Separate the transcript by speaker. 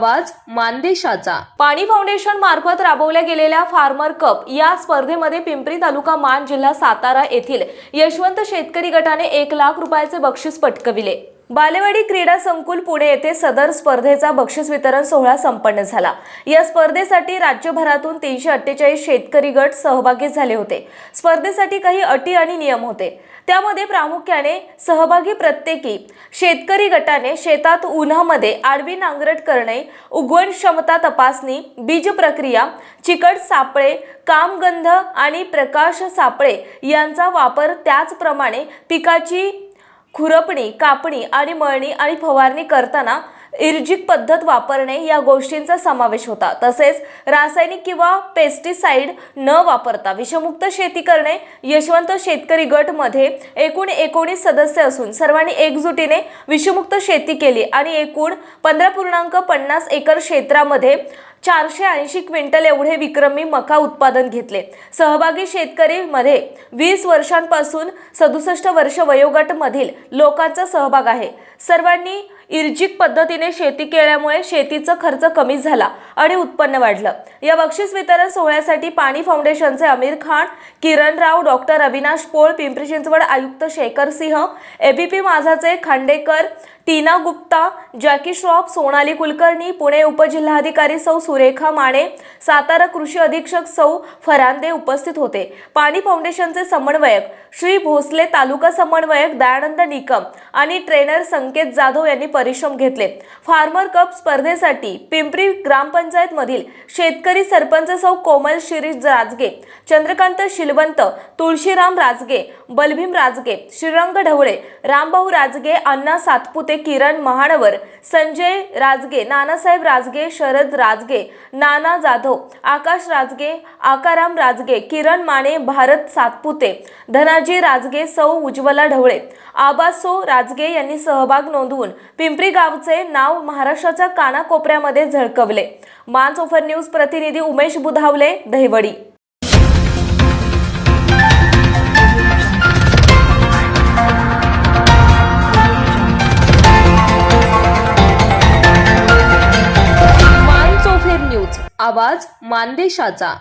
Speaker 1: आवाज मानदेशाचा.
Speaker 2: पाणी फाउंडेशन मार्फत राबवल्या गेलेल्या फार्मर कप या स्पर्धेमध्ये पिंपरी तालुका मान जिल्हा सातारा येथील यशवंत शेतकरी गटाने एक लाख रुपयाचे बक्षीस पटकविले. बालेवाडी क्रीडा संकुल पुणे येथे सदर स्पर्धेचा बक्षीस वितरण सोहळा संपन्न झाला. या स्पर्धेसाठी राज्यभरातून तीनशे अठ्ठेचाळीस शेतकरी गट सहभागी झाले होते. स्पर्धेसाठी काही अटी आणि नियम होते. त्यामध्ये प्रामुख्याने सहभागी प्रत्येकी शेतकरी गटाने शेतात उन्हामध्ये आडवी नांगरट करणे उगवण क्षमता तपासणी बीज प्रक्रिया चिकट सापळे कामगंध आणि प्रकाश सापळे यांचा वापर त्याचप्रमाणे पिकाची खुरपणी कापणी आणि मळणी आणि फवारणी करताना इर्जिक पद्धत वापरणे या गोष्टींचा समावेश होता. तसेच रासायनिक किंवा पेस्टिसाइड न वापरता विषमुक्त शेती करणे यशवंत शेतकरी गटमध्ये एकूण एकोणीस सदस्य असून सर्वांनी एकजुटीने विषमुक्त शेती केली आणि एकूण पंधरा पूर्णांक पन्नास एकर क्षेत्रामध्ये चारशे ऐंशी क्विंटल एवढे विक्रमी मका उत्पादन घेतले. सहभागी शेतकरी मध्ये वीस वर्षांपासून सदुसष्ट वर्ष वयोगटमधील लोकांचा सहभाग आहे. सर्वांनी इर्जिक पद्धतीने शेती केल्यामुळे शेतीचा खर्च कमी झाला आणि उत्पन्न वाढलं. या बक्षीस वितरण सोहळ्यासाठी पाणी फाउंडेशनचे आमिर खान किरण राव डॉक्टर अविनाश पोळ पिंपरी चिंचवड आयुक्त शेखर सिंह एबीपी माझाचे खांडेकर टीना गुप्ता जॅकी श्रॉफ सोनाली कुलकर्णी पुणे उपजिल्हाधिकारी सौ सुरेखा माने सातारा कृषी अधीक्षक सौ फरांदे उपस्थित होते. पाणी फाउंडेशनचे समन्वयक श्री भोसले तालुका समन्वयक दयानंद निकम आणि ट्रेनर संकेत जाधव यांनी परिश्रम घेतले. फार्मर कप स्पर्धेसाठी पिंपरी ग्रामपंचायत मधील शेतकरी सरपंच सौ कोमल शिरीष राजगे चंद्रकांत शिलवंत तुळशीराम राजगे बलभीम राजगे श्रीरंग ढवळे रामभाऊ राजगे अण्णा सातपुते किरण महाडवर संजय राजगे नानासाहेब राजगे शरद राजगे नाना जाधव आकाश राजगे आकाराम राजगे किरण माने भारत सातपुते धनाजी राजगे सौ उज्ज्वला ढवळे. आबासो राजगे यांनी सहभाग नोंदवून पिंपरी गावचे नाव महाराष्ट्राच्या कानाकोपऱ्यामध्ये झळकवले. मान ओफर न्यूज प्रतिनिधी उमेश बुधावले दहिवडी.
Speaker 1: मान न्यूज आवाज मानदेशाचा.